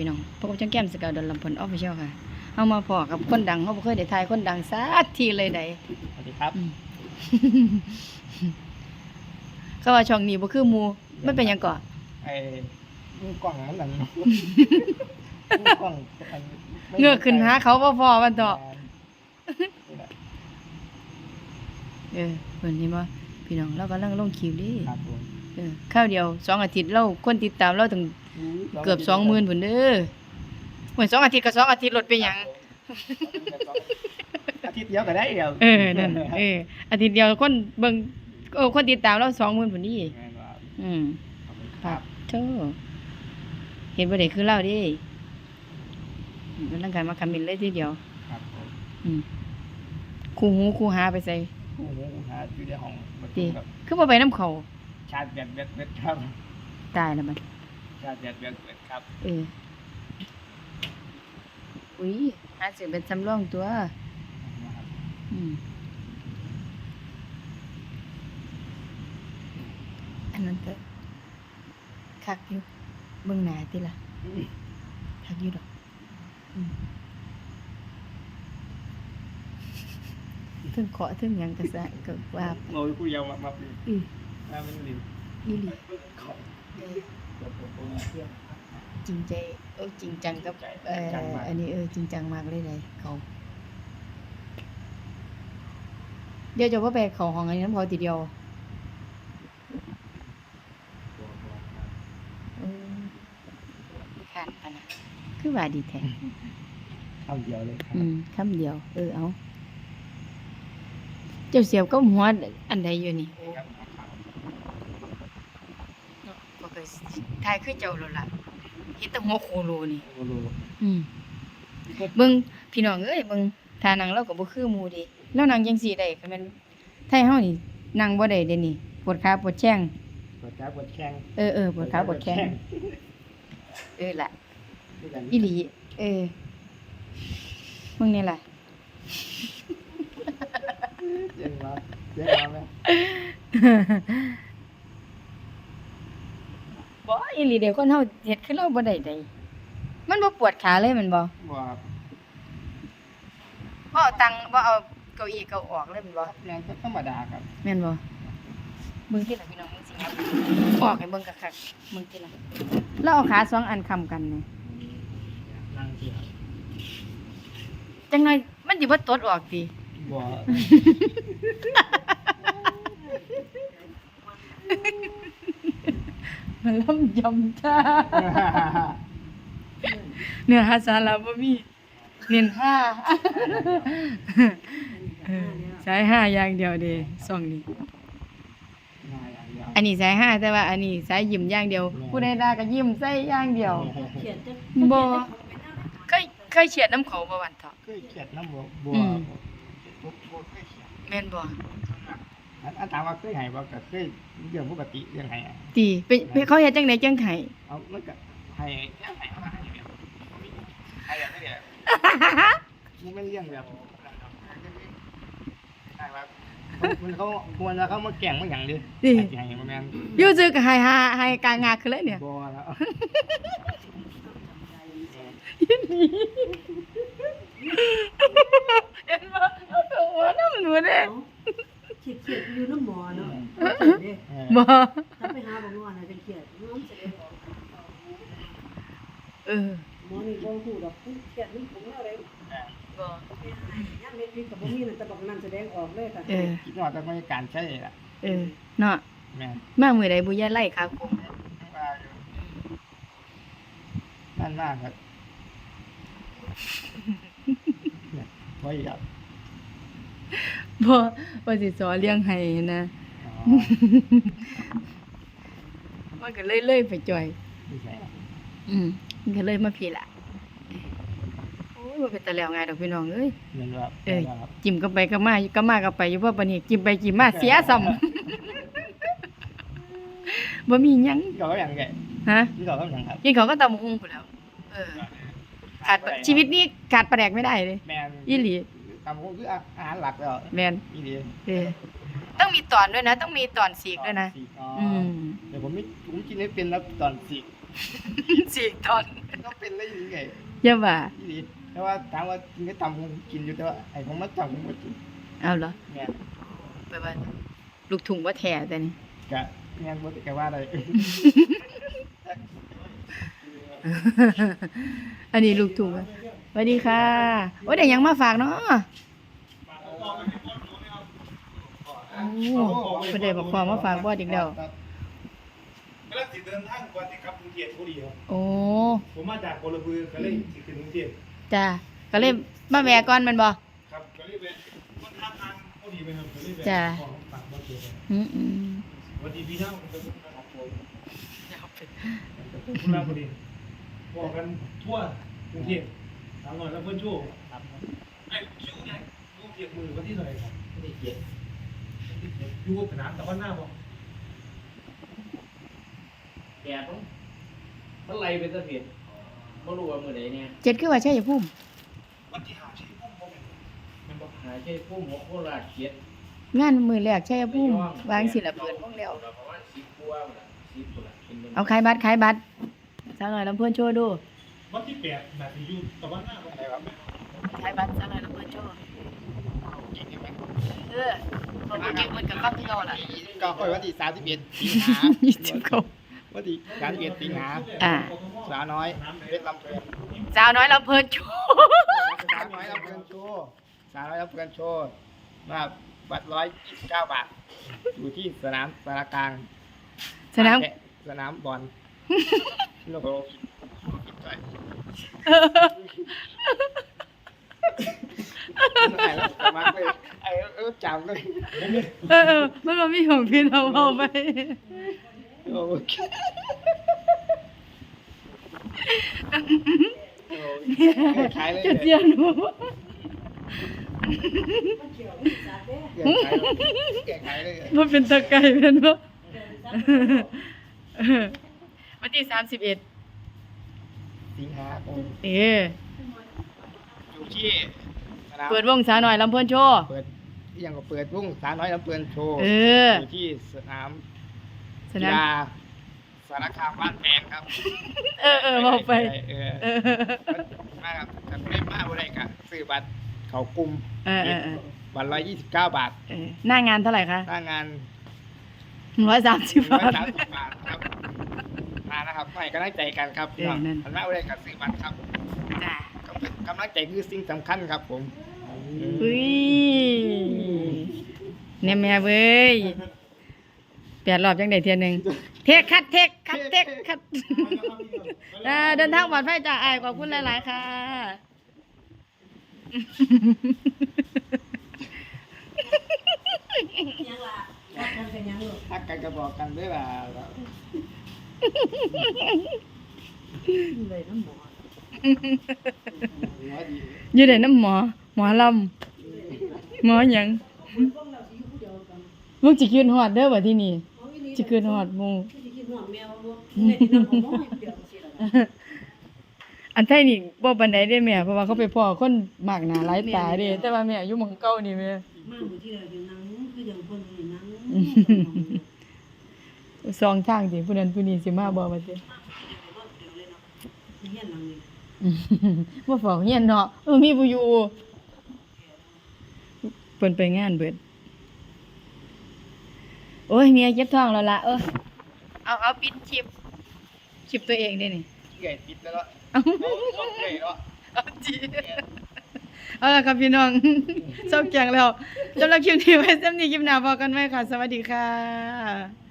พี่น้องพวกบจังแก้มสกาวดอนลำพลออฟฟิเชียลค่ะเอามาพอกับคนดังเขาบ่เคยได้ทายคนดังสักทีเลยใดสวัสดีครับอืมเขาว่าช่องนี้บ่คือหมู่ไม่เป็นหยังก่อไอ้มือกล้องมันนั่นมือกล้องอันไม่เงือกขึ้นหาเขาบ่พอวันต่อนี่แหละเออเพิ่นนี่บ่พี่น้องเรากำลังลงคลิปดิครับผมเออข้าวเดียวสองอาทิตย์เราคนติดตามเราถึง เกือบ20,000พุ่นเด้อเหมือนสองอาทิตย์ก็สองอาทิตย์ลดไปหยังอาทิตย์เดียวก็ได้เดียวเออนั่นเอออาทิตย์เดียวคนเบิ่งเออคนติดตามเรา20,000พุ่นนี่แม่นว่าอืมขอบคุณคครัรับบโธ่เห็นบ่ได้คือเล่าดิมันร่างกายมาคำมินเลยทีเดียวครับผมอืมคู่หูคู่หาไปใส่โอ้โหหาอยู่ในห้องประดิตูแบบคือบ่ไปน้ำเขาชาร์จแบตแบตแบตครับตายแล้วมัน ชาร์จแบตแบตแบตครับเอออุ้ยหาซื้อเป็นสำรองตัวนะครับอืม อันนั้นก็คักอยู่เบิ่งหน้าติล่ะคักอยู่ดอกอืมถึงเคาะถึงหยังก็ซะก็ว่าไปโอ้ยกูยาวมามาปีอืออ่ามันลิ้นอีหลีเขาเอ จริงใจเออจริงจังกับจริงใจเออจังมากอันนี้เออจริงจังมากเลยเลยเขาเดี๋ยวจะว่าไปเขาห้องอันนี้น้ำพอทีเดียวเออขาดปะนะคือว่าดีแท้เข้าเดียวเลยครับอืมคำเดียว เออเอา เจ้าเสียบก็หัวอันใดอยู่นี่ ครับ เนาะบ่เคย ทายคือเจ้าโลดล่ะเฮ็ดแต่หัวโคโลนี่โอ้โหอืมเบิ่งพี่น้องเอ้ยเบิ่งท่านั่งเราก็บ่คือหมู่เดิแล้วนั่งจังซี่ได้ก็แม่นไทยเฮานี่นั่งบ่ได้เด้นี่ปวดขาปวดแข้งปวดขาปวดแข้งเออเออปวดขาปวดแข้งเออล่ะด้วยกันอีหลีเออมึงนี่ล่ะเย็นมาเย็นมาไหม บ่อีหลีเดี๋ยวคนเฮาเฮ็ดคือเราบ่ได้ใดมันบ่ปวดขาเลยแมันบ่ว่าบ่เอาตังบ่เอาเก้าอี้เก้าออกเลยแมันบ่แรงก็ธรรมดาครับแม่นบ่เบิ่งที่ล่ะพี่น้องมึงสิครับออกให้เบิ่งคักๆมึงที่ล่ะแล้วเอาขาสองอันค้ำกันนี่นั่งที่ครับจังไงมันสิบ่ตดออกติบ่ มันล่ำยำจ้าเนื้อหาสาระบ่มีเน้นห้าเออสายห้าอย่างเดียวเด้สองนี้มาอย่างเดียวอันนี้สายห้าแต่ว่าอันนี้สายยิ้มอย่างเดียว ผู้ใดด่าก็ยิ้มใส่อย่างเดียวเขียนจะบ่เคยเคยเฉียดน้ำเขาบ่วันเถาะเคยเขียดน้ำบัวบัวอืมบัวบัวเคยเขียดแม่นบ่ อันอันถามว่าเคยใหายบ่ก็เคยเรื่องปกติเรื่องใหายติเป็นเป็นเขาเฮ็ดจังได๋จังไห้ เอามันก็ให้แค่ใหายมาอย่างเดียวใหายแบบนี้เนี่ยมันไม่เรื่องแบบใช่ครับมันเขาควรแล้วเขามาแก่งมาอย่างเดียวติใหายมาแมนอยู่ซื่อก็ให้หาให้กลางงากขึ้นเลยเนี่ยบัวแล้ว เห็นบ่หัวนำหนูเด้ เขียดเขียดอยู่น้ำหมอเนาะ เออ บ่ถ้าไปหาบางวันน่ะจะเขียดน้องจะได้บอกเออหมอนี่บ่ฮู้ดอกเขียดนี่ผมเอาเลยบ่ย่ามเม็ดนี่ก็บ่มีนั่นแต่บอกนั่นแสดงออกเลยค่ะเออคิดว่าจะไม่การใช้ละเออเนาะแม่นมามื้อใดบ่อย่าไล่ขาคมว่าอยู่นั่นมากครับเนี่ยไว้ครับบ่ว่าสิสอนเลี้ยงให้นะอ๋อ มันก็เลยเลยไปจ่อยไม่ใช่อืมมันก็เลยมาพี่ล่ะโอ้ยบ่เป็นตาแล้วง่ายดอกพี่น้องเอ้ยเงินว่าเอ้ยว่าครับจิ้มก็ไปก็มาก็มาก็ไปอยู่เพราะปานนี้จิ้มไปจิ้มมาเสียซ้ำบ่มีหยังนี่ก็อย่างไงฮะนี่ก็อย่างครับกินเขาวก็ตำบักหุ่งพุ่นแหล้วเออขาดปลาชีวิตนี้ขาดปลาแดกไม่ได้เลยแมนอีหลีทำก็คืออาหารหลักแล้วแม่นอีหลีเออ ต้องมีตอนด้วยนะ ต้องมีตอนสีกด้วยนะ สีอ๋อออืม แต่ผมไม่ผมกินไม่เป็นแล้วตอนสีกสี่ตอนก็เป็นได้ยังไงอย่าว่าที่ดีแต่ว่าถามว่ากินก็ตำผมกินอยู่แต่ว่าไอ้ผมมาตำผมไม่กินเอาเหรอแม่นไปว่าลูกถุงว่าแท้แต่นี่กะแม่นบ่แกว่าอะไร อันนี้ลูกถุงอะสวัสดีค่ะโอ้ยเดี๋ยวยังมาฝากเนาะ โอ้ประเดี๋ยวบอกความมาฝากบอดอีกแล้ว กำลังสิเดินทางก่อนสิครับกรุงเทพพอดีครับโอ้ผมมาจากโคลบือก็เลยสิขึ้นกรุงเทพจ้าก็เลยมาแวะก่อนแมันบ่ ครับก็เลยไปคนทางทางพอดีไปครับก็เลยไปจ้ะ ขอฝากมาเจอกันอืมอืมสวัสดีพี่น้องผมเป็นครับผมคุณลาพอดีบอกกันทั่วกรุงเทพสามหน่อยแล้วเพื่อนชั่วครับไอ้คิวเนี่ยกรุงเทพมือวันที่เท่าไหร่ครับวันที่เจ็ดวันที่เจ็ด อยู่สนามแต่ว่าหน้าบอกแปดมั้งมันไล่เป็นสะเพียนไม่รู้ว่ามือไหนเนี่ยเจ็ดคือว่าใช่อย่าพุ่มวันที่หาชีพผมผมเป็นมันบอกหาใช่พุ่มหัวโคราชเกียรติงานมือแรกใช่อย่าพุ่มวางสิละเปิดวงแล้วประมาณสิบกว่าน่ะสิบกว่าเป็นมันเอาขายบัตรขายบัตรสาวหน่อยลำเพื่อนโชว์ดูวันที่แปดแบบที่อยู่แต่ว่าหน้าอะไรครับขายบัตรสาวหน่อยลำเพื่อนโชว์เออ ผมก็เก็บเงินกับฟังที่เราล่ะก็ค่อยวันที่สามสิบเอ็ดสิงหายี่สิบเก้าวันที่สามสิบเอ็ดสิงหาอ่าสาวน้อยเพชรลำเพลินสาวน้อยลำเพื่อนโชว์สาวน้อยลำเพลินโชว์สาวน้อยลำเพลินโชว์มาบัตรร้อยยี่สิบเก้าบาทอยู่ที่สนามสารกลางสนามสนามบอลโลโก้ไอ้แล้วส มัครเลยไอ้เออจำเลยเออเออมันมามีของพี่เราเอาไป โอเคขายเลยจะเจียนหนูมันเกี่ยวกับศาสตร์เด้แกขายเลยมันเป็นตะไคร้เป็นปะวันที่สามสิบเอ็ดสิงหาคมเออ อยู่ที่สนามเปิดวงสาวหน่อยลำเพื่อนโชว์เปิดยังก็เปิดวงสาวน้อยลำเพลินโชว์เอออยู่ที่สนามสกีนามฬาสารคามบ้านแพงครับเออเออบอกไปเออเออมาครับถ้าไม่มาบ่ได้ก็ซื้อบัตรเขากลุ่มเออเออเออบัตรร้อยยี่สิบเก้าบาทเออหน้างานเท่าไหร่คะหน้างาน ร้อยสามสิบร้อบายทสามสิบบาทครับมานะครับให้กำลังใจกันครับเออนั่นหันมาบ่ได้ก็ซื้อบัตรครับ จ้า ก็เป็นกำลังใจคือสิ่งสำคัญครับ ผมอุ้ยเนี่ยแม่เว้ยแปดรอบจังได้เทียหนึงเทคคัดเทคคัดเทคคัดอ่าเดินทางปลอดภัยจ้าอายขอบคุณหลาย ๆ ค่ะยังล่ะว่ากันเป็นยังลูกทักกันก็บอกกันด้วยว่าเลยน้ำหมอหัวดี อยู่ได้น้ำหมอ หมอลำหมอหยังพวกเราสิอยู่ผู้เดียวกันลูกจิคืนฮอดเด้อว่าที่นี่เอาอีนี่จิคืนฮอดหมู่ที่สิคิดฮอดแมวลูกแม่ที่นำของหม้อให้เปลี่ยนสิล่ะอันไทยนี่บ่ปานใดเด้แม่เพราะว่าเขาไปพ้อคนมากหน้าหลายตาเด้แต่ว่าแม่อยู่หม่องเก่านี่แม่มาอยู่ที่เราอยู่นั่งคืออย่างเพิ่นนี่นั่งสองทางสิผู้นั้นผู้นี้สิมาบ่ว่าติเฮียนหลังนี้ บ่ฟ้องเฮียนเนาะเออมีผู้อยู่เพิ่นไปงานเบิด โอ้ยเมียเจ็บท้องแล้วล่ะเออเอาเอาปิดคลิปคลิปตัวเองเด้นี่เก่ยปิดแล้วเนาะเอาเอาเอาเก่ยเนาะเอาจีเอาละครับพี่น้องเศร้าแกงแล้วสำหรับคลิปนี้ไว้สำหรับนี้คลิปหน้าพอกันไหมค่ะ สวัสดีค่ะ